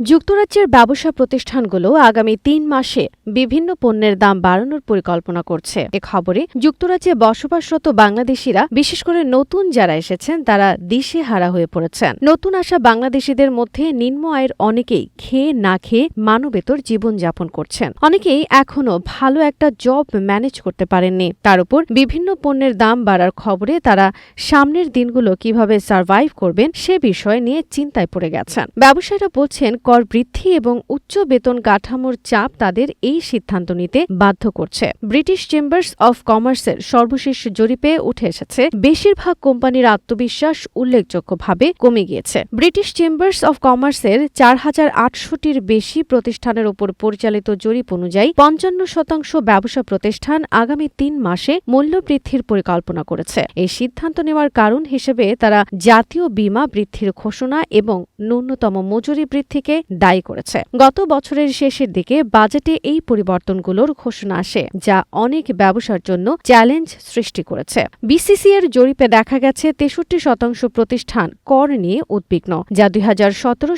যুক্তরাজ্যের ব্যবসা প্রতিষ্ঠানগুলো আগামী তিন মাসে বিভিন্ন পণ্যের দাম বাড়ানোর পরিকল্পনা করছে। এ খবরে যুক্তরাজ্যে বসবাসরত বাংলাদেশিরা, বিশেষ করে নতুন যারা এসেছেন, তারা দিশেহারা হয়ে পড়েছেন। নতুন আসা বাংলাদেশিদের মধ্যে নিম্ন আয়ের অনেকেই খেয়ে না খেয়ে মানবেতর জীবনযাপন করছেন। অনেকেই এখনও ভালো একটা জব ম্যানেজ করতে পারেননি। তার উপর বিভিন্ন পণ্যের দাম বাড়ার খবরে তারা সামনের দিনগুলো কীভাবে সার্ভাইভ করবেন সে বিষয় নিয়ে চিন্তায় পড়ে গেছেন। ব্যবসায়ীরা বলছেন কর বৃদ্ধি এবং উচ্চ বেতন কাঠামোর চাপ তাদের এই সিদ্ধান্ত নিতে বাধ্য করছে। ব্রিটিশ চেম্বার্স অফ কমার্সের সর্বশেষ জরিপে উঠে এসেছে, বেশিরভাগ কোম্পানির আত্মবিশ্বাস উল্লেখযোগ্যভাবে কমে গিয়েছে। ব্রিটিশ চেম্বার্স অফ কমার্সের চার হাজার আটশোটির বেশি প্রতিষ্ঠানের উপর পরিচালিত জরিপ অনুযায়ী পঞ্চান্ন শতাংশ ব্যবসা প্রতিষ্ঠান আগামী তিন মাসে মূল্য বৃদ্ধির পরিকল্পনা করেছে। এই সিদ্ধান্ত নেওয়ার কারণ হিসেবে তারা জাতীয় বীমা বৃদ্ধির ঘোষণা এবং ন্যূনতম মজুরি বৃদ্ধিকে দায়ী করেছে। গত বছরের শেষের দিকে বাজেটে এই পরিবর্তনগুলোর ঘোষণা আসে, যা অনেক ব্যবসার জন্য চ্যালেঞ্জ সৃষ্টি করেছে। বিসিসি এর জরিপে দেখা গেছে, তেষট্টি শতাংশ প্রতিষ্ঠান কর নিয়ে উদ্বিগ্ন, যা দুই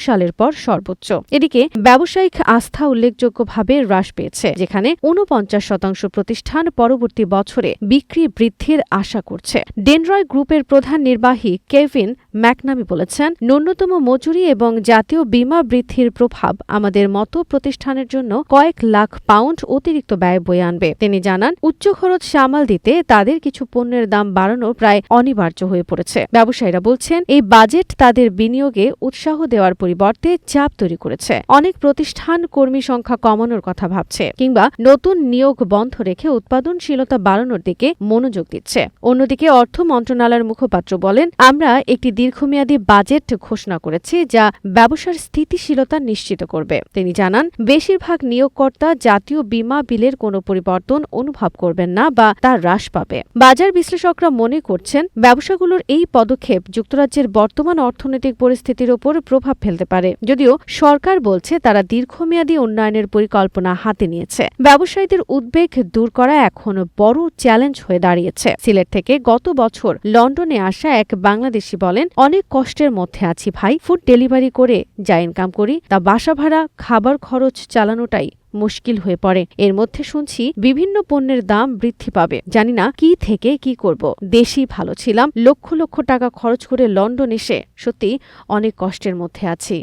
সালের পর সর্বোচ্চ। এদিকে ব্যবসায়িক আস্থা উল্লেখযোগ্যভাবে হ্রাস পেয়েছে, যেখানে ঊনপঞ্চাশ শতাংশ প্রতিষ্ঠান পরবর্তী বছরে বিক্রি বৃদ্ধির আশা করছে। ডেনরয় গ্রুপের প্রধান নির্বাহী কেভিন ম্যাকনামি বলেছেন, ন্যূনতম মজুরি এবং জাতীয় বীমা বৃদ্ধির প্রভাব আমাদের মতো প্রতিষ্ঠানের জন্য কয়েক লাখ পাউন্ড অতিরিক্ত ব্যয় বয়ে আনবে। তিনি জানান, উচ্চ খরচ সামাল দিতে তাদের কিছু পণ্যের দাম বাড়ানো প্রায় অনিবার্য হয়ে পড়েছে। ব্যবসায়ীরা বলছেন, এই বাজেট তাদের বিনিয়োগে উৎসাহ দেওয়ার পরিবর্তে চাপ তৈরি করেছে। অনেক প্রতিষ্ঠান কর্মী সংখ্যা কমানোর কথা ভাবছে কিংবা নতুন নিয়োগ বন্ধ রেখে উৎপাদনশীলতা বাড়ানোর দিকে মনোযোগ দিচ্ছে। অন্যদিকে অর্থ মন্ত্রণালয়ের মুখপাত্র বলেন, আমরা একটি দীর্ঘমেয়াদী বাজেট ঘোষণা করেছি যা ব্যবসার স্থিতিশীলতা নিশ্চিত করবে। তিনি জানান, বেশিরভাগ নিয়োগকর্তা জাতীয় বীমা বিলের কোনো পরিবর্তন অনুভব করবেন না বা তা হ্রাস পাবে। বাজার বিশ্লেষকরা মনে করছেন, ব্যবসাগুলোর এই পদক্ষেপ যুক্তরাজ্যের বর্তমান অর্থনৈতিক পরিস্থিতির ওপর প্রভাব ফেলতে পারে। যদিও সরকার বলছে, তারা দীর্ঘমেয়াদী উন্নয়নের পরিকল্পনা হাতে নিয়েছে। ব্যবসায়ীদের উদ্বেগ দূর করা এখন বড় চ্যালেঞ্জ হয়ে দাঁড়িয়েছে। সিলেট থেকে গত বছর লন্ডনে আসা এক বাংলাদেশি বলেন, অনেক কষ্টের মধ্যে আছি ভাই, ফুড ডেলিভারি করে যা ইনকাম করি তা বাসা ভাড়া, খাবার খরচ চালানোটাই মুশকিল হয়ে পড়ে। এর মধ্যে শুনছি, বিভিন্ন পণ্যের দাম বৃদ্ধি পাবে। জানি না কি থেকে কি করব। দেশি ভালো ছিলাম, লক্ষ লক্ষ টাকা খরচ করে লন্ডন এসে সত্যি অনেক কষ্টের মধ্যে আছি।